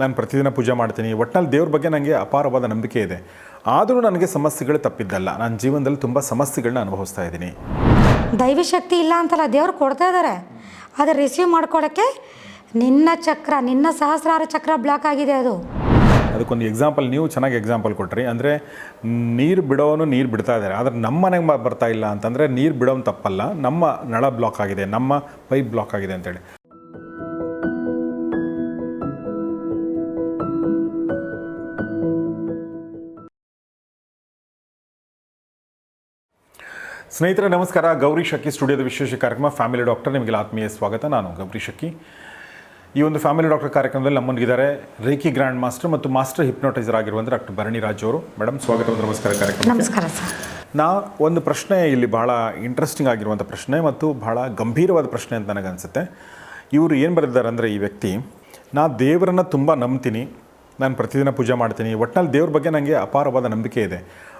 ನಾನು ಪ್ರತಿದಿನ ಪೂಜೆ ಮಾಡ್ತೀನಿ. ಒಟ್ಟಿನಲ್ಲಿ ದೇವ್ರ ಬಗ್ಗೆ ನನಗೆ ಅಪಾರವಾದ ನಂಬಿಕೆ ಇದೆ. ಆದರೂ ನನಗೆ ಸಮಸ್ಯೆಗಳು ತಪ್ಪಿದ್ದಲ್ಲ. ನನ್ನ ಜೀವನದಲ್ಲಿ ತುಂಬ ಸಮಸ್ಯೆಗಳನ್ನ ಅನುಭವಿಸ್ತಾ ಇದ್ದೀನಿ. ದೈವಶಕ್ತಿ ಇಲ್ಲ ಅಂತಲ್ಲ ದೇವ್ರು ಕೊಡ್ತಾ ಇದ್ದಾರೆ ಆದರೆ ರಿಸೀವ್ ಮಾಡ್ಕೊಳ್ಳೋಕ್ಕೆ ನಿನ್ನ ಚಕ್ರ ನಿನ್ನ ಸಹಸ್ರಾರ ಚಕ್ರ ಬ್ಲಾಕ್ ಆಗಿದೆ ಅದು. ಅದಕ್ಕೊಂದು ಎಕ್ಸಾಂಪಲ್ ನೀವು ಚೆನ್ನಾಗಿ ಎಕ್ಸಾಂಪಲ್ ಕೊಟ್ರಿ. ಅಂದರೆ ನೀರು ಬಿಡೋನು ನೀರು ಬಿಡ್ತಾ ಇದ್ದಾರೆ. ಆದರೆ ನಮ್ಮ ಮನೆಗೆ ಬರ್ತಾ ಇಲ್ಲ ಅಂತಂದರೆ ನೀರು ಬಿಡೋನು ತಪ್ಪಲ್ಲ. ನಮ್ಮ ನಳ ಬ್ಲಾಕ್ ಆಗಿದೆ. ನಮ್ಮ ಪೈಪ್ ಬ್ಲಾಕ್ ಆಗಿದೆ ಅಂತೇಳಿ. ಸ್ನೇಹಿತರೆ ನಮಸ್ಕಾರ. ಗೌರಿ ಶಕ್ಕಿ ಸ್ಟುಡಿಯೋದ ವಿಶೇಷ ಕಾರ್ಯಕ್ರಮ ಫ್ಯಾಮಿಲಿ ಡಾಕ್ಟರ್ ನಿಮಗೆ ಆತ್ಮೀಯ ಸ್ವಾಗತ. ನಾನು ಗೌರಿ ಶಕ್ಕಿ ಈ ಒಂದು ಫ್ಯಾಮಿಲಿ ಡಾಕ್ಟರ್ ಕಾರ್ಯಕ್ರಮದಲ್ಲಿ ನಮ್ಮೊಂದಿಗಿದ್ದಾರೆ ರೇಖಿ ಗ್ರ್ಯಾಂಡ್ ಮಾಸ್ಟರ್ ಮತ್ತು ಮಾಸ್ಟರ್ ಹಿಪ್ನೋಟೈಸರ್ ಆಗಿರುವಂಥ ಡಾಕ್ಟರ್ ಭರಣಿ ರಾಜ್ ಅವರು. ಮೇಡಮ್ ಸ್ವಾಗತ ನಮಸ್ಕಾರ ಕಾರ್ಯಕ್ರಮ ನಮಸ್ಕಾರ ಸರ್. ನಾ ಒಂದು ಪ್ರಶ್ನೆ ಇಲ್ಲಿ ಬಹಳ ಇಂಟ್ರೆಸ್ಟಿಂಗ್ ಆಗಿರುವಂಥ ಪ್ರಶ್ನೆ ಮತ್ತು ಬಹಳ ಗಂಭೀರವಾದ ಪ್ರಶ್ನೆ ಅಂತ ನನಗನ್ಸುತ್ತೆ ಇವರು ಏನು ಬರೆದಿದ್ದಾರೆ ಅಂದರೆ ಈ ವ್ಯಕ್ತಿ ನಾ ದೇವರನ್ನು ತುಂಬ ನಂಬ್ತೀನಿ. ನಾನು ಪ್ರತಿದಿನ ಪೂಜೆ ಮಾಡ್ತೀನಿ. ಒಟ್ಟಿನಲ್ಲಿ ದೇವ್ರ ಬಗ್ಗೆ ನನಗೆ ಅಪಾರವಾದ ನಂಬಿಕೆ ಇದೆ.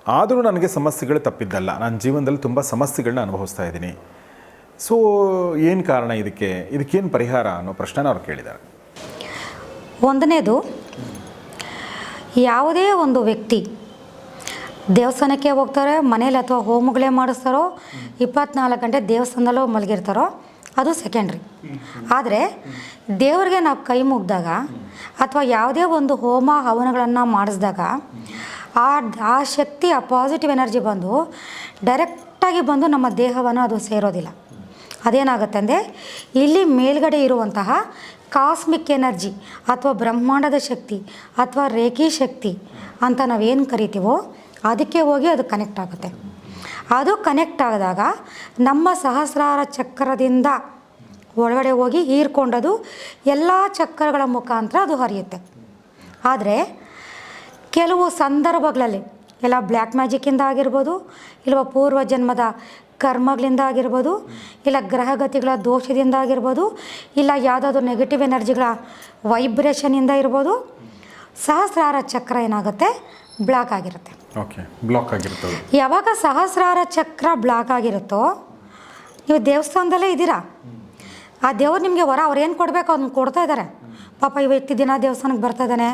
ಆದರೂ ನನಗೆ ಸಮಸ್ಯೆಗಳು ತಪ್ಪಿದ್ದಲ್ಲ. ನನ್ನ ಜೀವನದಲ್ಲಿ ತುಂಬ ಸಮಸ್ಯೆಗಳನ್ನ ಅನುಭವಿಸ್ತಾ ಇದ್ದೀನಿ. ಸೊ ಏನು ಕಾರಣ ಇದಕ್ಕೆ? ಇದಕ್ಕೇನು ಪರಿಹಾರ ಅನ್ನೋ ಪ್ರಶ್ನೆನ ಅವ್ರು ಕೇಳಿದ್ದಾರೆ. ಒಂದನೇದು, ಯಾವುದೇ ಒಂದು ವ್ಯಕ್ತಿ ದೇವಸ್ಥಾನಕ್ಕೆ ಹೋಗ್ತಾರೆ, ಮನೇಲಿ ಅಥವಾ ಹೋಮಗಳೇ ಮಾಡಿಸ್ತಾರೋ, ಇಪ್ಪತ್ನಾಲ್ಕು ಗಂಟೆ ದೇವಸ್ಥಾನದಲ್ಲೂ ಮಲಗಿರ್ತಾರೋ, ಅದು ಸೆಕೆಂಡ್ರಿ ಆದರೆ, ದೇವರಿಗೆ ನಾವು ಕೈ ಮುಗ್ದಾಗ ಅಥವಾ ಯಾವುದೇ ಒಂದು ಹೋಮ ಹವನಗಳನ್ನು ಮಾಡಿಸಿದಾಗ ಆ ಆ ಶಕ್ತಿ, ಆ ಪಾಸಿಟಿವ್ ಎನರ್ಜಿ ಬಂದು ಡೈರೆಕ್ಟಾಗಿ ಬಂದು ನಮ್ಮ ದೇಹವನ್ನು ಅದು ಸೇರೋದಿಲ್ಲ. ಅದೇನಾಗುತ್ತೆ ಅಂದರೆ ಇಲ್ಲಿ ಮೇಲ್ಗಡೆ ಇರುವಂತಹ ಕಾಸ್ಮಿಕ್ ಎನರ್ಜಿ ಅಥವಾ ಬ್ರಹ್ಮಾಂಡದ ಶಕ್ತಿ ಅಥವಾ ರೇಖಿ ಶಕ್ತಿ ಅಂತ ನಾವೇನು ಕರಿತೀವೋ ಅದಕ್ಕೆ ಹೋಗಿ ಅದು ಕನೆಕ್ಟ್ ಆಗುತ್ತೆ. ಅದು ಕನೆಕ್ಟ್ ಆದಾಗ ನಮ್ಮ ಸಹಸ್ರಾರ ಚಕ್ರದಿಂದ ಒಳಗಡೆ ಹೋಗಿ ಹೀರ್ಕೊಂಡದು ಎಲ್ಲ ಚಕ್ರಗಳ ಮುಖಾಂತರ ಅದು ಹರಿಯುತ್ತೆ. ಆದರೆ ಕೆಲವು ಸಂದರ್ಭಗಳಲ್ಲಿ ಎಲ್ಲ ಬ್ಲ್ಯಾಕ್ ಮ್ಯಾಜಿಕ್ಕಿಂದ ಆಗಿರ್ಬೋದು ಇಲ್ಲವ ಪೂರ್ವ ಜನ್ಮದ ಕರ್ಮಗಳಿಂದ ಆಗಿರ್ಬೋದು ಇಲ್ಲ ಗ್ರಹಗತಿಗಳ ದೋಷದಿಂದ ಆಗಿರ್ಬೋದು ಇಲ್ಲ ಯಾವುದಾದ್ರೂ ನೆಗೆಟಿವ್ ಎನರ್ಜಿಗಳ ವೈಬ್ರೇಷನಿಂದ ಇರ್ಬೋದು ಸಹಸ್ರಾರ ಚಕ್ರ ಏನಾಗುತ್ತೆ? ಬ್ಲಾಕ್ ಆಗಿರುತ್ತೆ. ಓಕೆ ಬ್ಲಾಕ್ ಆಗಿರುತ್ತೆ ಯಾವಾಗ ಸಹಸ್ರಾರ ಚಕ್ರ ಬ್ಲಾಕ್ ಆಗಿರುತ್ತೋ ನೀವು ದೇವಸ್ಥಾನದಲ್ಲೇ ಇದ್ದೀರಾ? ಆ ದೇವ್ರು ನಿಮಗೆ ವರ ಅವ್ರು ಏನು ಕೊಡಬೇಕು ಅದನ್ನ ಕೊಡ್ತಾ ಇದ್ದಾರೆ. ಪಾಪ ಈ ವ್ಯಕ್ತಿ ದಿನ ದೇವಸ್ಥಾನಕ್ಕೆ ಬರ್ತಾ ಇದ್ದಾನೆ,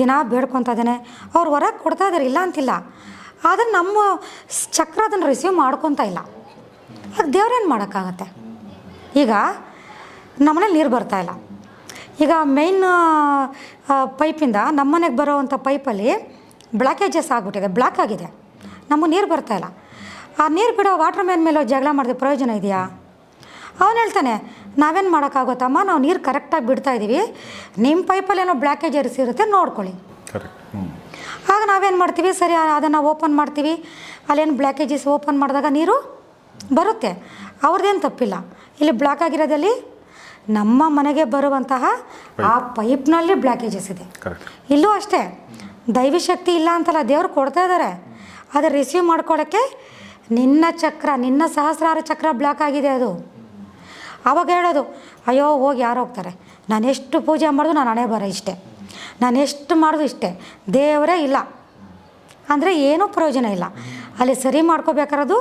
ದಿನ ಬೇಡ್ಕೊತಾ ಇದ್ದಾನೆ. ಅವ್ರು ಹೊರಗೆ ಕೊಡ್ತಾ ಇದ್ದಾರೆ ಇಲ್ಲ ಅಂತಿಲ್ಲ. ಆದರೆ ನಮ್ಮ ಚಕ್ರ ಅದನ್ನು ರಿಸೀವ್ ಮಾಡ್ಕೊತಾ ಇಲ್ಲ. ಅದು ದೇವ್ರೇನು ಮಾಡೋಕ್ಕಾಗತ್ತೆ? ಈಗ ನಮ್ಮನೇಲಿ ನೀರು ಬರ್ತಾ ಇಲ್ಲ. ಈಗ ಮೇಯ್ನ್ ಪೈಪಿಂದ ನಮ್ಮನೆಗೆ ಬರೋವಂಥ ಪೈಪಲ್ಲಿ ಬ್ಲಾಕೇಜಸ್ ಆಗಿಬಿಟ್ಟಿದೆ ಬ್ಲಾಕ್ ಆಗಿದೆ. ನಮಗೆ ನೀರು ಬರ್ತಾ ಇಲ್ಲ. ಆ ನೀರು ಬಿಡೋ ವಾಟ್ರ್ ಮ್ಯಾನ್ ಮೇಲೆ ಜಗಳ ಮಾಡಿದ್ರೆ ಪ್ರಯೋಜನ ಇದೆಯಾ? ಅವನು ಹೇಳ್ತಾನೆ ನಾವೇನು ಮಾಡೋಕ್ಕಾಗುತ್ತಮ್ಮ? ನಾವು ನೀರು ಕರೆಕ್ಟಾಗಿ ಬಿಡ್ತಾ ಇದ್ದೀವಿ ನಿಮ್ಮ ಪೈಪಲ್ಲಿ ಏನೋ ಬ್ಲ್ಯಾಕೇಜ್ ಇರಿಸಿರುತ್ತೆ ನೋಡ್ಕೊಳ್ಳಿ. ಆಗ ನಾವೇನು ಮಾಡ್ತೀವಿ? ಸರಿ ಅದನ್ನು ಓಪನ್ ಮಾಡ್ತೀವಿ. ಅಲ್ಲೇನು ಬ್ಲ್ಯಾಕೇಜಸ್ ಓಪನ್ ಮಾಡಿದಾಗ ನೀರು ಬರುತ್ತೆ. ಅವ್ರದ್ದೇನು ತಪ್ಪಿಲ್ಲ. ಇಲ್ಲಿ ಬ್ಲಾಕ್ ಆಗಿರೋದಲ್ಲಿ ನಮ್ಮ ಮನೆಗೆ ಬರುವಂತಹ ಆ ಪೈಪ್ನಲ್ಲಿ ಬ್ಲ್ಯಾಕೇಜಸ್ ಇದೆ. ಇಲ್ಲೂ ಅಷ್ಟೇ ದೈವಿ ಶಕ್ತಿ ಇಲ್ಲ ಅಂತಲ್ಲ ದೇವ್ರು ಕೊಡ್ತಾ ಇದ್ದಾರೆ ಅದು ರಿಸೀವ್ ಮಾಡ್ಕೊಳ್ಳೋಕ್ಕೆ ನಿನ್ನ ಚಕ್ರ ನಿನ್ನ ಸಹಸ್ರಾರ ಚಕ್ರ ಬ್ಲಾಕ್ ಆಗಿದೆ ಅದು. ಆವಾಗ ಹೇಳೋದು, ಅಯ್ಯೋ, ಹೋಗಿ ಯಾರು ಹೋಗ್ತಾರೆ. ನಾನು ಎಷ್ಟು ಪೂಜೆ ಮಾಡಿದ್ರು ನಾನು ಹಣೆ ಬರ ಇಷ್ಟೇ. ನಾನು ಎಷ್ಟು ಮಾಡಿದ್ರು ಇಷ್ಟೇ. ದೇವರೇ ಇಲ್ಲ. ಅಂದರೆ ಏನೂ ಪ್ರಯೋಜನ ಇಲ್ಲ. ಅಲ್ಲಿ ಸರಿ ಮಾಡ್ಕೋಬೇಕಾರೋದು,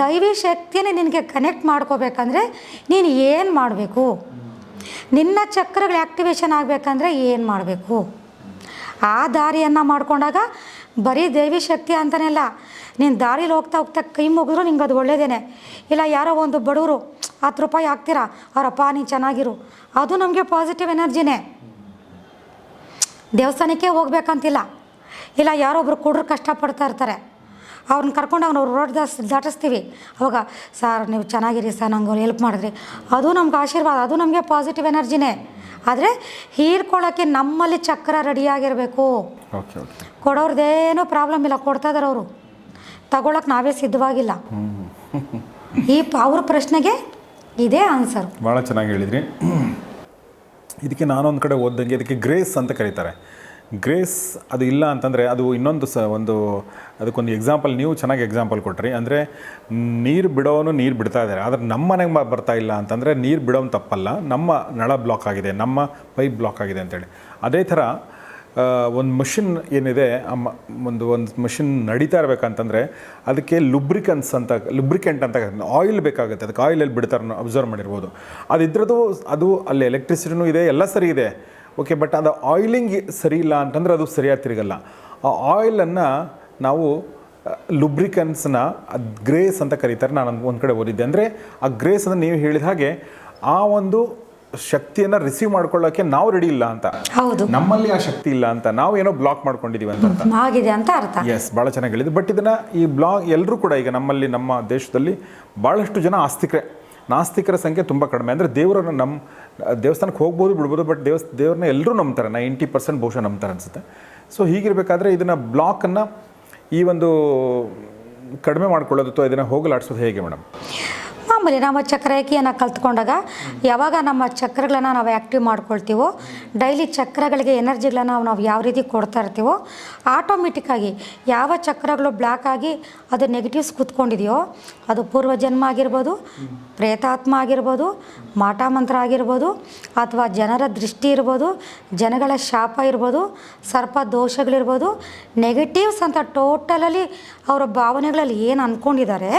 ದೈವಿ ಶಕ್ತಿಯೇ ನಿನಗೆ ಕನೆಕ್ಟ್ ಮಾಡ್ಕೋಬೇಕಂದ್ರೆ ನೀನು ಏನು ಮಾಡಬೇಕು? ನಿನ್ನ ಚಕ್ರಗಳು ಆ್ಯಕ್ಟಿವೇಶನ್ ಆಗಬೇಕಂದ್ರೆ ಏನು ಮಾಡಬೇಕು? ಆ ದಾರಿಯನ್ನು ಮಾಡಿಕೊಂಡಾಗ ಬರೀ ದೇವಿ ಶಕ್ತಿ ಅಂತಲೇ ಅಲ್ಲ, ನೀನು ದಾರಿಲಿ ಹೋಗ್ತಾ ಹೋಗ್ತಾ ಕೈ ಮುಗಿದ್ರು ನಿಂಗೆ ಅದು ಒಳ್ಳೇದೇನೆ. ಇಲ್ಲ, ಯಾರೋ ಒಂದು ಬಡವರು ಹತ್ತು ರೂಪಾಯಿ ಹಾಕ್ತೀರಾ? ಅವರಪ್ಪ ನೀನು ಚೆನ್ನಾಗಿರು. ಅದು ನಮಗೆ ಪಾಸಿಟಿವ್ ಎನರ್ಜಿನೇ ದೇವಸ್ಥಾನಕ್ಕೆ ಹೋಗ್ಬೇಕಂತಿಲ್ಲ. ಇಲ್ಲ ಯಾರೊಬ್ರು ಕುಡ್ರು ಕಷ್ಟಪಡ್ತಾ ಇರ್ತಾರೆ. ಅವ್ರನ್ನ ಕರ್ಕೊಂಡು ಅವ್ನು ರೋಡ್ ದಾಸ್ ದಾಟಿಸ್ತೀವಿ. ಅವಾಗ ಸರ್ ನೀವು ಚೆನ್ನಾಗಿರಿ ಸರ್ ನಂಗೆ ಅವ್ರು ಹೆಲ್ಪ್ ಮಾಡಿದ್ರಿ. ಅದು ನಮ್ಗೆ ಆಶೀರ್ವಾದ ಅದು ನಮಗೆ ಪಾಸಿಟಿವ್ ಎನರ್ಜಿನೇ ಆದರೆ ಹೀರ್ಕೊಳ್ಳೋಕ್ಕೆ ನಮ್ಮಲ್ಲಿ ಚಕ್ರ ರೆಡಿಯಾಗಿರಬೇಕು ಕೊಡೋರ್ದೇನೂ ಪ್ರಾಬ್ಲಮ್ ಇಲ್ಲ ಕೊಡ್ತಾ ಇದಾರೆ ಅವರು. ತಗೊಳಕ್ಕೆ ನಾವೇ ಸಿದ್ಧವಾಗಿಲ್ಲ. ಈ ಪ- ಅವ್ರ ಪ್ರಶ್ನೆಗೆ ಇದೇ ಆನ್ಸರ್. ಭಾಳ ಚೆನ್ನಾಗಿ ಹೇಳಿದ್ರಿ. ಇದಕ್ಕೆ ನಾನೊಂದು ಕಡೆ ಓದ್ದಂಗೆ ಇದಕ್ಕೆ ಗ್ರೇಸ್ ಅಂತ ಕರೀತಾರೆ. ಗ್ರೇಸ್ ಅದು ಇಲ್ಲ ಅಂತಂದರೆ ಅದು ಇನ್ನೊಂದು ಸ ಒಂದು ಅದಕ್ಕೊಂದು ಎಕ್ಸಾಂಪಲ್, ನೀವು ಚೆನ್ನಾಗಿ ಎಕ್ಸಾಂಪಲ್ ಕೊಟ್ರಿ. ಅಂದರೆ ನೀರು ಬಿಡೋನು ನೀರು ಬಿಡ್ತಾ ಇದ್ದಾರೆ ಆದರೆ ನಮ್ಮ ಮನೆಗೆ ಬರ್ತಾ ಇಲ್ಲ ಅಂತಂದರೆ ನೀರು ಬಿಡೋನು ತಪ್ಪಲ್ಲ. ನಮ್ಮ ನಳ ಬ್ಲಾಕ್ ಆಗಿದೆ. ನಮ್ಮ ಪೈಪ್ ಬ್ಲಾಕ್ ಆಗಿದೆ ಅಂತೇಳಿ. ಅದೇ ಥರ ಒಂದು ಮಷಿನ್ ಏನಿದೆ, ಆ ಒಂದು ಒಂದು ಮಷಿನ್ ನಡೀತಾ ಇರಬೇಕಂತಂದರೆ ಅದಕ್ಕೆ ಲುಬ್ರಿಕನ್ಸ್ ಅಂತ ಲುಬ್ರಿಕೆಂಟ್ ಅಂತ ಆಯಿಲ್ ಬೇಕಾಗುತ್ತೆ. ಅದಕ್ಕೆ ಆಯಿಲಲ್ಲಿ ಬಿಡ್ತಾರೆ ಅಬ್ಸರ್ವ್ ಮಾಡಿರ್ಬೋದು. ಅದಿದ್ರದ್ದು ಅದು ಅಲ್ಲಿ ಎಲೆಕ್ಟ್ರಿಸಿಟಿನೂ ಇದೆ, ಎಲ್ಲ ಸರಿ ಇದೆ. ಓಕೆ ಬಟ್ ಅದು ಆಯಿಲಿಂಗ್ ಸರಿ ಇಲ್ಲ ಅಂತಂದರೆ ಅದು ಸರಿಯಾಗಿ ತಿರುಗಲ್ಲ. ಆ ಆಯಿಲನ್ನು ನಾವು ಲುಬ್ರಿಕನ್ಸ್ನ ಗ್ರೇಸ್ ಅಂತ ಕರೀತಾರೆ. ನಾನು ಒಂದು ಕಡೆ ಓದಿದ್ದೆ. ಅಂದರೆ ಆ ಗ್ರೇಸ್ ಅಂದರೆ ನೀವು ಹೇಳಿದ ಹಾಗೆ ಆ ಒಂದು ಶಕ್ತಿಯನ್ನು ರಿಸೀವ್ ಮಾಡ್ಕೊಳ್ಳೋಕೆ ನಾವು ರೆಡಿ ಇಲ್ಲ ಅಂತ. ಹೌದು. ನಮ್ಮಲ್ಲಿ ಆ ಶಕ್ತಿ ಇಲ್ಲ ಅಂತ. ನಾವು ಏನೋ ಬ್ಲಾಕ್ ಮಾಡ್ಕೊಂಡಿದೀವಿ ಅಂತ ಅರ್ಥ. ಆಗಿದೆ ಅಂತ ಅರ್ಥ. ಎಸ್ ಭಾಳ ಚೆನ್ನಾಗಿ ಹೇಳಿದ್ರು ಬಟ್ ಇದನ್ನು ಈ ಬ್ಲಾಕ್ ಎಲ್ಲರೂ ಕೂಡ ಈಗ ನಮ್ಮಲ್ಲಿ ನಮ್ಮ ದೇಶದಲ್ಲಿ ಭಾಳಷ್ಟು ಜನ ಆಸ್ತಿಕರೆ. ನಾಸ್ತಿಕರ ಸಂಖ್ಯೆ ತುಂಬ ಕಡಿಮೆ. ಅಂದರೆ ದೇವರನ್ನು ನಮ್ಮ ದೇವಸ್ಥಾನಕ್ಕೆ ಹೋಗ್ಬೋದು ಬಿಡ್ಬೋದು ಬಟ್ ದೇವಸ್ ದೇವ್ರನ್ನ ಎಲ್ಲರೂ ನಂಬ್ತಾರೆ. ನೈಂಟಿ ಪರ್ಸೆಂಟ್ ಬಹುಶಃ ನಂಬ್ತಾರೆ ಅನಿಸುತ್ತೆ. ಸೊ ಹೀಗಿರಬೇಕಾದ್ರೆ ಇದನ್ನು ಬ್ಲಾಕನ್ನು ಈ ಒಂದು ಕಡಿಮೆ ಮಾಡ್ಕೊಳ್ಳೋದು ಅಥವಾ ಇದನ್ನು ಹೋಗಲಾಡಿಸೋದು ಹೇಗೆ ಮೇಡಮ್? ಮಾಮೂಲಿ ನಮ್ಮ ಚಕ್ರರೇಖೆಯನ್ನು ಕಲ್ತ್ಕೊಂಡಾಗ ಯಾವಾಗ ನಮ್ಮ ಚಕ್ರಗಳನ್ನ ನಾವು ಆ್ಯಕ್ಟಿವ್ ಮಾಡ್ಕೊಳ್ತೀವೋ ಡೈಲಿ ಚಕ್ರಗಳಿಗೆ ಎನರ್ಜಿಗಳನ್ನ ನಾವು ಯಾವ ರೀತಿ ಕೊಡ್ತಾ ಇರ್ತೀವೋ ಆಟೋಮೆಟಿಕ್ಕಾಗಿ ಯಾವ ಚಕ್ರಗಳು ಬ್ಲ್ಯಾಕ್ ಆಗಿ ಅದು ನೆಗೆಟಿವ್ಸ್ ಕೂತ್ಕೊಂಡಿದೆಯೋ, ಅದು ಪೂರ್ವಜನ್ಮ ಆಗಿರ್ಬೋದು, ಪ್ರೇತಾತ್ಮ ಆಗಿರ್ಬೋದು, ಮಾಟ ಮಂತ್ರ ಆಗಿರ್ಬೋದು, ಅಥವಾ ಜನರ ದೃಷ್ಟಿ ಇರ್ಬೋದು, ಜನಗಳ ಶಾಪ ಇರ್ಬೋದು, ಸರ್ಪ ದೋಷಗಳಿರ್ಬೋದು ನೆಗೆಟಿವ್ಸ್ ಅಂತ ಟೋಟಲಲ್ಲಿ ಅವರ ಭಾವನೆಗಳಲ್ಲಿ ಏನು ಅಂದ್ಕೊಂಡಿದ್ದಾರೆ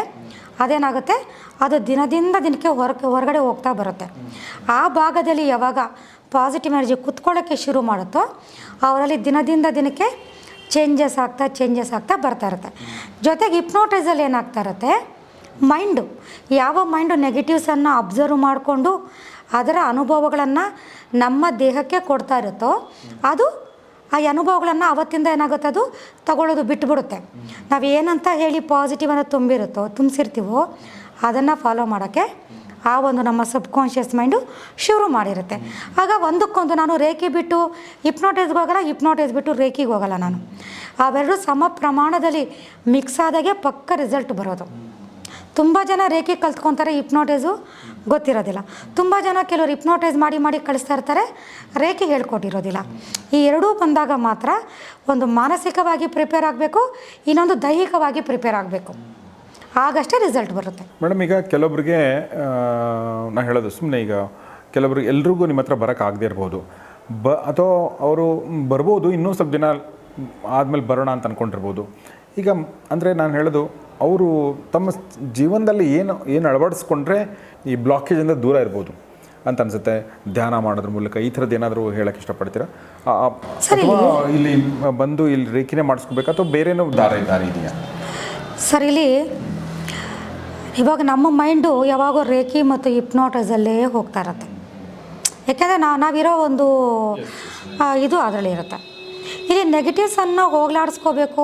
ಅದೇನಾಗುತ್ತೆ? ಅದು ದಿನದಿಂದ ದಿನಕ್ಕೆ ಹೊರ ಹೊರಗಡೆ ಹೋಗ್ತಾ ಬರುತ್ತೆ. ಆ ಭಾಗದಲ್ಲಿ ಯಾವಾಗ ಪಾಸಿಟಿವ್ ಎನರ್ಜಿ ಕುತ್ಕೊಳ್ಳೋಕ್ಕೆ ಶುರು ಮಾಡುತ್ತೋ, ಅವರಲ್ಲಿ ದಿನದಿಂದ ದಿನಕ್ಕೆ ಚೇಂಜಸ್ ಆಗ್ತಾ ಚೇಂಜಸ್ ಆಗ್ತಾ ಬರ್ತಾ ಇರುತ್ತೆ. ಜೊತೆಗೆ ಹಿಪ್ನೋಟೈಸಲ್ಲಿ ಏನಾಗ್ತಾ ಇರುತ್ತೆ? ಮೈಂಡು ಯಾವ ಮೈಂಡು ನೆಗೆಟಿವ್ಸನ್ನು ಅಬ್ಸರ್ವ್ ಮಾಡಿಕೊಂಡು ಅದರ ಅನುಭವಗಳನ್ನು ನಮ್ಮ ದೇಹಕ್ಕೆ ಕೊಡ್ತಾ ಇರುತ್ತೋ, ಅದು ಆ ಅನುಭವಗಳನ್ನು ಅವತ್ತಿಂದ ಏನಾಗುತ್ತೆ ಅದು? ತಗೊಳ್ಳೋದು ಬಿಟ್ಟುಬಿಡುತ್ತೆ ನಾವು ಏನಂತ ಹೇಳಿ ಪಾಸಿಟಿವನ್ನು ತುಂಬಿರುತ್ತೋ, ತುಂಬಿಸಿರ್ತೀವೋ, ಅದನ್ನು ಫಾಲೋ ಮಾಡೋಕ್ಕೆ ಆ ಒಂದು ನಮ್ಮ ಸಬ್ ಕಾನ್ಷಿಯಸ್ ಮೈಂಡು ಶುರು ಮಾಡಿರುತ್ತೆ. ಆಗ ಒಂದಕ್ಕೊಂದು ನಾನು ರೇಖೆ ಬಿಟ್ಟು ಹಿಪ್ನೋಟೈಸ್ಗೆ ಹೋಗಲ್ಲ ಹಿಪ್ನೋಟೈಸ್ ಬಿಟ್ಟು ರೇಖಿಗೆ ಹೋಗಲ್ಲ ನಾನು. ಅವೆರಡು ಸಮ ಪ್ರಮಾಣದಲ್ಲಿ ಮಿಕ್ಸ್ ಆದಾಗೆ ಪಕ್ಕ ರಿಸಲ್ಟ್ ಬರೋದು. ತುಂಬ ಜನ ರೇಖೆ ಕಲ್ತ್ಕೊತಾರೆ ಹಿಪ್ನೋಟೈಸು ಗೊತ್ತಿರೋದಿಲ್ಲ. ತುಂಬ ಜನ ಕೆಲವರು ಹಿಪ್ನೋಟೈಸ್ ಮಾಡಿ ಮಾಡಿ ಕಳಿಸ್ತಾ ಇರ್ತಾರೆ, ರೇಖೆ ಹೇಳ್ಕೊಟ್ಟಿರೋದಿಲ್ಲ. ಈ ಎರಡೂ ಬಂದಾಗ ಮಾತ್ರ ಒಂದು ಮಾನಸಿಕವಾಗಿ ಪ್ರಿಪೇರ್ ಆಗಬೇಕು, ಇನ್ನೊಂದು ದೈಹಿಕವಾಗಿ ಪ್ರಿಪೇರ್ ಆಗಬೇಕು. ಆಗಷ್ಟೇ ರಿಸಲ್ಟ್ ಬರುತ್ತೆ. ಮೇಡಮ್ ಈಗ ಕೆಲವೊಬ್ಬರಿಗೆ ನಾ ಹೇಳೋದು ಸುಮ್ಮನೆ ಈಗ ಕೆಲವರು ಎಲ್ರಿಗೂ ನಿಮ್ಮ ಹತ್ರ ಬರೋಕ್ಕಾಗದೇ ಇರ್ಬೋದು. ಬ, ಅಥವಾ ಅವರು ಬರ್ಬೋದು, ಇನ್ನೂ ಸ್ವಲ್ಪ ದಿನ ಆದಮೇಲೆ ಬರೋಣ ಅಂತ ಅಂದ್ಕೊಂಡಿರ್ಬೋದು ಈಗ ಅಂದರೆ ನಾನು ಹೇಳೋದು ಅವರು ತಮ್ಮ ಜೀವನದಲ್ಲಿ ಏನು ಏನು ಅಳವಡಿಸ್ಕೊಂಡ್ರೆ ಈ ಬ್ಲಾಕೇಜಿಂದ ದೂರ ಇರ್ಬೋದು ಅಂತ ಅನ್ಸುತ್ತೆ. ಧ್ಯಾನ ಮಾಡೋದ್ರ ಮೂಲಕ ಈ ಥರದ್ದು ಏನಾದರೂ ಹೇಳಕ್ಕೆ ಇಷ್ಟಪಡ್ತೀರಾ. ಅಥವಾ ಇಲ್ಲಿ ಬಂದು ಇಲ್ಲಿ ರೇಖಿನೇ ಮಾಡಿಸ್ಕೋಬೇಕು? ಅಥವಾ ಬೇರೆನೂ ದಾರಿ ದಾರಿ ಇದೆಯಾ? ಸರ್ ಇಲ್ಲಿ ಇವಾಗ ನಮ್ಮ ಮೈಂಡು ಯಾವಾಗೋ ರೇಖಿ ಮತ್ತು ಹಿಪ್ನೋಟೈಸಲ್ಲೇ ಹೋಗ್ತಾ ಇರತ್ತೆ. ಯಾಕೆಂದರೆ ನಾ ನಾವಿರೋ ಒಂದು ಇದು ಅದರಲ್ಲಿ ಇರುತ್ತೆ ಇಲ್ಲಿ ನೆಗೆಟಿವ್ಸನ್ನು ಹೋಗ್ಲಾಡಿಸ್ಕೋಬೇಕು.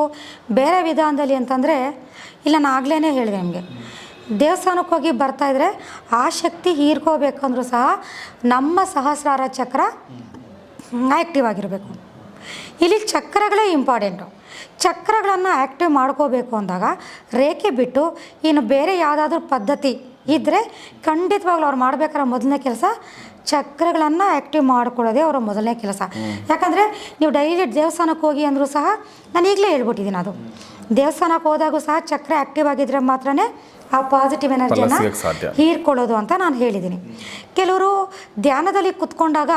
ಬೇರೆ ವಿಧಾನದಲ್ಲಿ ಅಂತಂದರೆ ಇಲ್ಲ ನಾನು ಆಗ್ಲೇ ಹೇಳಿದೆ ನಿಮಗೆ. ದೇವಸ್ಥಾನಕ್ಕೆ ಹೋಗಿ ಬರ್ತಾಯಿದ್ರೆ ಆ ಶಕ್ತಿ ಹೀರ್ಕೋಬೇಕಂದ್ರೂ ಸಹ ನಮ್ಮ ಸಹಸ್ರಾರ ಚಕ್ರ ಆ್ಯಕ್ಟಿವ್ ಆಗಿರಬೇಕು. ಇಲ್ಲಿ ಚಕ್ರಗಳೇ ಇಂಪಾರ್ಟೆಂಟು ಚಕ್ರಗಳನ್ನು ಆ್ಯಕ್ಟಿವ್ ಮಾಡ್ಕೋಬೇಕು ಅಂದಾಗ ರೇಖೆ ಬಿಟ್ಟು ಇನ್ನು ಬೇರೆ ಯಾವುದಾದ್ರೂ ಪದ್ಧತಿ ಇದ್ದರೆ ಖಂಡಿತವಾಗ್ಲೂ ಅವ್ರು ಮಾಡ್ಬೇಕಾದ್ರೆ ಮೊದಲನೇ ಕೆಲಸ ಚಕ್ರಗಳನ್ನು ಆ್ಯಕ್ಟಿವ್ ಮಾಡ್ಕೊಳ್ಳೋದೇ ಅವರ ಮೊದಲನೇ ಕೆಲಸ. ಯಾಕಂದರೆ ನೀವು ಡೈಲಿ ದೇವಸ್ಥಾನಕ್ಕೆ ಹೋಗಿ ಅಂದರೂ ಸಹ ನಾನು ಈಗಲೇ ಹೇಳ್ಬಿಟ್ಟಿದ್ದೀನಿ ಅದು. ದೇವಸ್ಥಾನಕ್ಕೆ ಹೋದಾಗೂ ಸಹ ಚಕ್ರ ಆಕ್ಟಿವ್ ಆಗಿದ್ರೆ ಮಾತ್ರನೇ ಆ ಪಾಸಿಟಿವ್ ಎನರ್ಜಿಯನ್ನು ಸಿಗಕ್ಕೆ ಹೀರ್ಕೊಳ್ಳೋದು ಅಂತ ನಾನು ಹೇಳಿದ್ದೀನಿ. ಕೆಲವರು ಧ್ಯಾನದಲ್ಲಿ ಕುತ್ಕೊಂಡಾಗ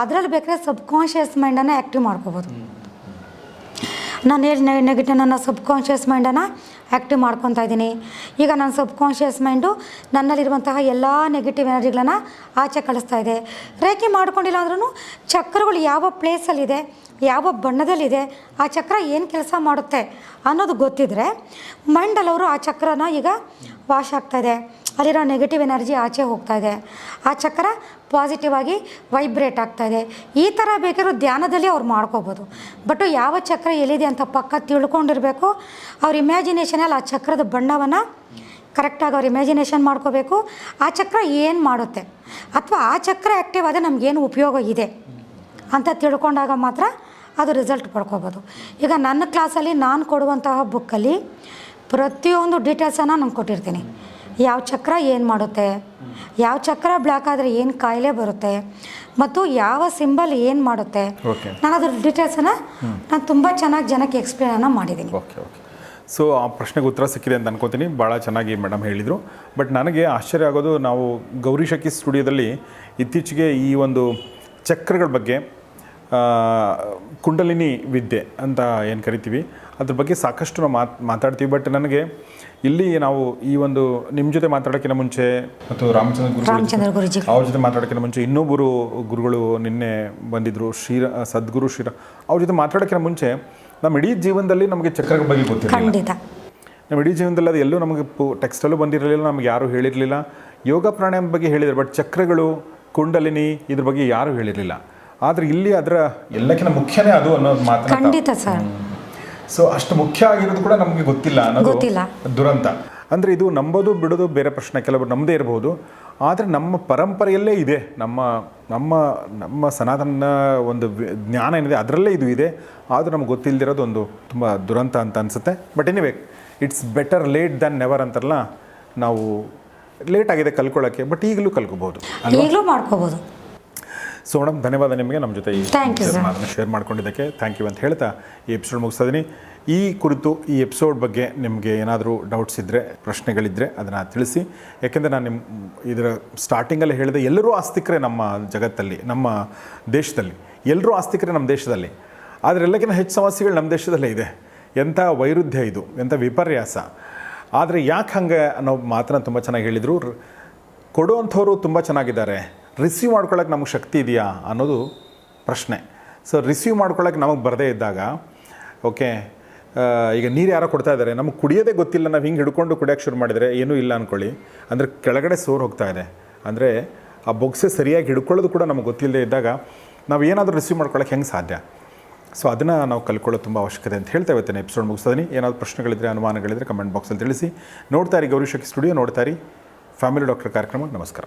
ಅದರಲ್ಲಿ ಬೇಕಾದ್ರೆ ಸಬ್ ಕಾನ್ಷಿಯಸ್ ಮೈಂಡನ್ನು ಆ್ಯಕ್ಟಿವ್ ಮಾಡ್ಕೋಬೋದು. ನಾನು ಹೇಳಿ ನೆಗೆಟಿವ್ ನನ್ನ ಸಬ್ ಕಾನ್ಷಿಯಸ್ ಮೈಂಡನ್ನು ಆ್ಯಕ್ಟಿವ್ ಮಾಡ್ಕೊತಾ ಇದ್ದೀನಿ. ಈಗ ನನ್ನ ಸಬ್ ಕಾನ್ಷಿಯಸ್ ಮೈಂಡು ನನ್ನಲ್ಲಿರುವಂತಹ ಎಲ್ಲ ನೆಗೆಟಿವ್ ಎನರ್ಜಿಗಳನ್ನು ಆಚೆ ಕಳಿಸ್ತಾ ಇದೆ. ರೇಖೆ ಮಾಡ್ಕೊಂಡಿಲ್ಲ ಅಂದ್ರೂ ಚಕ್ರಗಳು ಯಾವ ಪ್ಲೇಸಲ್ಲಿದೆ ಯಾವ ಬಣ್ಣದಲ್ಲಿದೆ, ಆ ಚಕ್ರ ಏನು ಕೆಲಸ ಮಾಡುತ್ತೆ ಅನ್ನೋದು ಗೊತ್ತಿದ್ದರೆ ಮೈಂಡಲ್ಲವರು ಆ ಚಕ್ರನ ಈಗ ವಾಶ್ ಆಗ್ತಾ ಇದೆ. ಅಲ್ಲಿರೋ ನೆಗೆಟಿವ್ ಎನರ್ಜಿ ಆಚೆ ಹೋಗ್ತಾ ಇದೆ. ಆ ಚಕ್ರ ಪಾಸಿಟಿವ್ ಆಗಿ ವೈಬ್ರೇಟ್ ಆಗ್ತಾ ಇದೆ. ಈ ಥರ ಬೇಕಾದ್ರೂ ಧ್ಯಾನದಲ್ಲಿ ಅವ್ರು ಮಾಡ್ಕೋಬೋದು. ಬಟ್ ಯಾವ ಚಕ್ರ ಎಲ್ಲಿದೆ ಅಂತ ಪಕ್ಕ ತಿಳ್ಕೊಂಡಿರಬೇಕು. ಅವ್ರ ಇಮ್ಯಾಜಿನೇಷನಲ್ಲಿ ಆ ಚಕ್ರದ ಬಣ್ಣವನ್ನು ಕರೆಕ್ಟಾಗಿ ಅವ್ರು ಇಮ್ಯಾಜಿನೇಷನ್ ಮಾಡ್ಕೋಬೇಕು. ಆ ಚಕ್ರ ಏನು ಮಾಡುತ್ತೆ? ಅಥವಾ ಆ ಚಕ್ರ ಆ್ಯಕ್ಟಿವ್ ಆದರೆ ನಮಗೇನು ಉಪಯೋಗ ಇದೆ? ಅಂತ ತಿಳ್ಕೊಂಡಾಗ ಮಾತ್ರ ಅದು ರಿಸಲ್ಟ್ ಪಡ್ಕೋಬೋದು. ಈಗ ನನ್ನ ಕ್ಲಾಸಲ್ಲಿ ನಾನು ಕೊಡುವಂತಹ ಬುಕ್ಕಲ್ಲಿ ಪ್ರತಿಯೊಂದು ಡೀಟೇಲ್ಸನ್ನು ನಾನು ಕೊಟ್ಟಿರ್ತೀನಿ. ಯಾವ ಚಕ್ರ ಏನು ಮಾಡುತ್ತೆ? ಯಾವ ಚಕ್ರ ಬ್ಲ್ಯಾಕ್ ಆದರೆ ಏನು ಕಾಯಿಲೆ ಬರುತ್ತೆ ಮತ್ತು ಯಾವ ಸಿಂಬಲ್ ಏನು ಮಾಡುತ್ತೆ ಓಕೆ ನಾನು ಅದ್ರ ಡೀಟೇಲ್ಸನ್ನು ನಾನು ತುಂಬ ಚೆನ್ನಾಗಿ ಜನಕ್ಕೆ ಎಕ್ಸ್ಪ್ಲೇನನ್ನು ಮಾಡಿದ್ದೀನಿ ಓಕೆ ಓಕೆ ಸೊ ಆ ಪ್ರಶ್ನೆಗೆ ಉತ್ತರ ಸಿಕ್ಕಿದೆ ಅಂತ ಅನ್ಕೋತೀನಿ. ಭಾಳ ಚೆನ್ನಾಗಿ ಮೇಡಮ್ ಹೇಳಿದರು. ಬಟ್ ನನಗೆ ಆಶ್ಚರ್ಯ ಆಗೋದು ನಾವು ಗೌರಿ ಶಕಿ ಸ್ಟುಡಿಯೋದಲ್ಲಿ ಇತ್ತೀಚೆಗೆ ಈ ಒಂದು ಚಕ್ರಗಳ ಬಗ್ಗೆ ಕುಂಡಲಿನಿ ವಿದ್ಯೆ ಅಂತ ಏನು ಕರಿತೀವಿ ಅದ್ರ ಬಗ್ಗೆ ಸಾಕಷ್ಟು ನಾವು ಮಾತ್ ಮಾತಾಡ್ತೀವಿ. ಬಟ್ ನನಗೆ ಇಲ್ಲಿ ನಾವು ಈ ಒಂದು ನಿಮ್ಮ ಜೊತೆ ಮಾತಾಡೋಕ್ಕಿಂತ ಮುಂಚೆ ಮತ್ತು ರಾಮಚಂದ್ರ ಗುರು ರಾಮಚಂದ್ರ ಗುರುಜಿ. ಅವ್ರ ಜೊತೆ ಮಾತಾಡೋಕ್ಕಿಂತ ಮುಂಚೆ ಇನ್ನೊಬ್ಬರು ಗುರುಗಳು ನಿನ್ನೆ ಬಂದಿದ್ರು ಶ್ರೀರ ಸದ್ಗುರು ಶ್ರೀರ. ಅವ್ರ ಜೊತೆ ಮಾತಾಡೋಕ್ಕಿಂತ ಮುಂಚೆ ನಮ್ಮ ಇಡೀ ಜೀವನದಲ್ಲಿ ನಮಗೆ ಚಕ್ರದ ಬಗ್ಗೆ ಗೊತ್ತಿರಲಿಲ್ಲ. ನಮ್ಮ ಇಡೀ ಜೀವನದಲ್ಲಿ ಅದು ಎಲ್ಲೂ ನಮಗೆ ಪು ಟೆಕ್ಸ್ಟಲ್ಲೂ ಬಂದಿರಲಿಲ್ಲ ನಮಗೆ ಯಾರು ಹೇಳಿರಲಿಲ್ಲ. ಯೋಗ ಪ್ರಾಣಾಯಾಮ ಬಗ್ಗೆ ಹೇಳಿದ್ರು ಬಟ್ ಚಕ್ರಗಳು ಕುಂಡಲಿನಿ ಇದ್ರ ಬಗ್ಗೆ ಯಾರೂ ಹೇಳಿರಲಿಲ್ಲ. ಆದರೆ ಇಲ್ಲಿ ಅದರ ಎಲ್ಲಕ್ಕಿಂತ ಮುಖ್ಯನೇ ಅದು ಅನ್ನೋದು ಮಾತ್ರ ಖಂಡಿತ ಸರ್. ಸೊ ಅಷ್ಟು ಮುಖ್ಯ ಆಗಿರೋದು ಕೂಡ ನಮಗೆ ಗೊತ್ತಿಲ್ಲ ಅನ್ನೋದು ಗೊತ್ತಿಲ್ಲ. ದುರಂತ. ಅಂದರೆ ಇದು ನಂಬೋದು ಬಿಡೋದು ಬೇರೆ ಪ್ರಶ್ನೆ ಕೆಲವರು ನಮ್ಮದೇ ಇರಬಹುದು ಆದರೆ ನಮ್ಮ ಪರಂಪರೆಯಲ್ಲೇ ಇದೆ. ನಮ್ಮ ನಮ್ಮ ನಮ್ಮ ಸನಾತನ ಒಂದು ಜ್ಞಾನ ಏನಿದೆ ಅದರಲ್ಲೇ ಇದು ಇದೆ. ಆದರೂ ನಮ್ಗೆ ಗೊತ್ತಿಲ್ಲದಿರೋದು ಒಂದು ತುಂಬ ದುರಂತ ಅಂತ ಅನಿಸುತ್ತೆ. But anyway it's better late than never ಅಂತಾರಲ್ಲ ನಾವು ಲೇಟ್ ಆಗಿದೆ ಕಲ್ಕೊಳ್ಳೋಕ್ಕೆ ಬಟ್ ಈಗಲೂ ಕಲ್ಕೋಬೋದು ಈಗಲೂ ಮಾಡ್ಕೋಬೋದು. ಸೊ ಮೇಡಮ್ ಧನ್ಯವಾದ ನಿಮಗೆ. ನಮ್ಮ ಜೊತೆ ಈ ಮಾತನ್ನು ಶೇರ್ ಮಾಡ್ಕೊಂಡಿದ್ದಕ್ಕೆ ಥ್ಯಾಂಕ್ ಯು ಅಂತ ಹೇಳ್ತಾ ಈ ಎಪಿಸೋಡ್ ಮುಗಿಸ್ತಾ ಇದ್ದೀನಿ ಈ ಕುರಿತು ಈ ಎಪಿಸೋಡ್ ಬಗ್ಗೆ ನಿಮಗೆ ಏನಾದರೂ ಡೌಟ್ಸ್ ಇದ್ದರೆ ಪ್ರಶ್ನೆಗಳಿದ್ದರೆ ಅದನ್ನು ತಿಳಿಸಿ. ಯಾಕೆಂದರೆ ನಾನು ನಿಮ್ಮ ಇದರ ಸ್ಟಾರ್ಟಿಂಗಲ್ಲಿ ಹೇಳಿದೆ ಎಲ್ಲರೂ ಆಸ್ತಿಕರೇ ನಮ್ಮ ಜಗತ್ತಲ್ಲಿ ನಮ್ಮ ದೇಶದಲ್ಲಿ. ಎಲ್ಲರೂ ಆಸ್ತಿಕರೇ ನಮ್ಮ ದೇಶದಲ್ಲಿ. ಆದರೆ ಎಲ್ಲಕ್ಕಿಂತ ಹೆಚ್ಚು ಸಮಸ್ಯೆಗಳು ನಮ್ಮ ದೇಶದಲ್ಲೇ ಇದೆ. ಎಂಥ ವೈರುಧ್ಯ ಇದು ಎಂಥ ವಿಪರ್ಯಾಸ. ಆದರೆ ಯಾಕೆ ಹಂಗೆ ಅನ್ನೋ ಮಾತನ್ನ ತುಂಬ ಚೆನ್ನಾಗಿ ಹೇಳಿದರು. ಕೊಡುವಂಥವರು ತುಂಬ ಚೆನ್ನಾಗಿದ್ದಾರೆ. ರಿಸೀವ್ ಮಾಡ್ಕೊಳ್ಳೋಕೆ ನಮಗೆ ಶಕ್ತಿ ಇದೆಯಾ ಅನ್ನೋದು ಪ್ರಶ್ನೆ. ಸೊ ರಿಸೀವ್ ಮಾಡ್ಕೊಳ್ಳೋಕೆ ನಮಗೆ ಬರದೇ ಇದ್ದಾಗ, ಓಕೆ ಈಗ ನೀರು ಯಾರೋ ಕೊಡ್ತಾ ಇದ್ದಾರೆ, ನಮಗೆ ಕುಡಿಯೋದೇ ಗೊತ್ತಿಲ್ಲ, ನಾವು ಹಿಂಗೆ ಹಿಡ್ಕೊಂಡು ಕುಡಿಯೋಕೆ ಶುರು ಮಾಡಿದರೆ ಏನೂ ಇಲ್ಲ ಅಂದ್ಕೊಳ್ಳಿ ಅಂದರೆ ಕೆಳಗಡೆ ಸೋರ್ ಹೋಗ್ತಾ ಇದೆ. ಅಂದರೆ ಆ ಬೊಕ್ಸೆ ಸರಿಯಾಗಿ ಹಿಡ್ಕೊಳ್ಳೋದು ಕೂಡ ನಮಗೆ ಗೊತ್ತಿಲ್ಲದೆ ಇದ್ದಾಗ ನಾವು ಏನಾದರೂ ರಿಸೀವ್ ಮಾಡ್ಕೊಳ್ಳೋಕೆ ಹೆಂಗೆ ಸಾಧ್ಯ? ಸೊ ಅದನ್ನು ನಾವು ಕಲ್ಕೊಳ್ಳೋದು ತುಂಬ ಅವಶ್ಯಕತೆ ಅಂತ ಹೇಳ್ತಾ ಇವತ್ತಿನ ಎಪಿಸೋಡ್ ಮುಗಿಸ್ತೀನಿ. ಏನಾದರೂ ಪ್ರಶ್ನೆಗಳಿದ್ದರೆ ಅನುಮಾನಗಳಿದ್ದರೆ ಕಮೆಂಟ್ ಬಾಕ್ಸಲ್ಲಿ ತಿಳಿಸಿ. ನೋಡ್ತಾ ಇರಿ ಗೌರಿ ಶಕ್ತಿ ಸ್ಟುಡಿಯೋ, ನೋಡ್ತಾ ಇರಿ. ಫ್ಯಾಮಿಲಿ ಡಾಕ್ಟರ್ ಕಾರ್ಯಕ್ರಮ, ನಮಸ್ಕಾರ.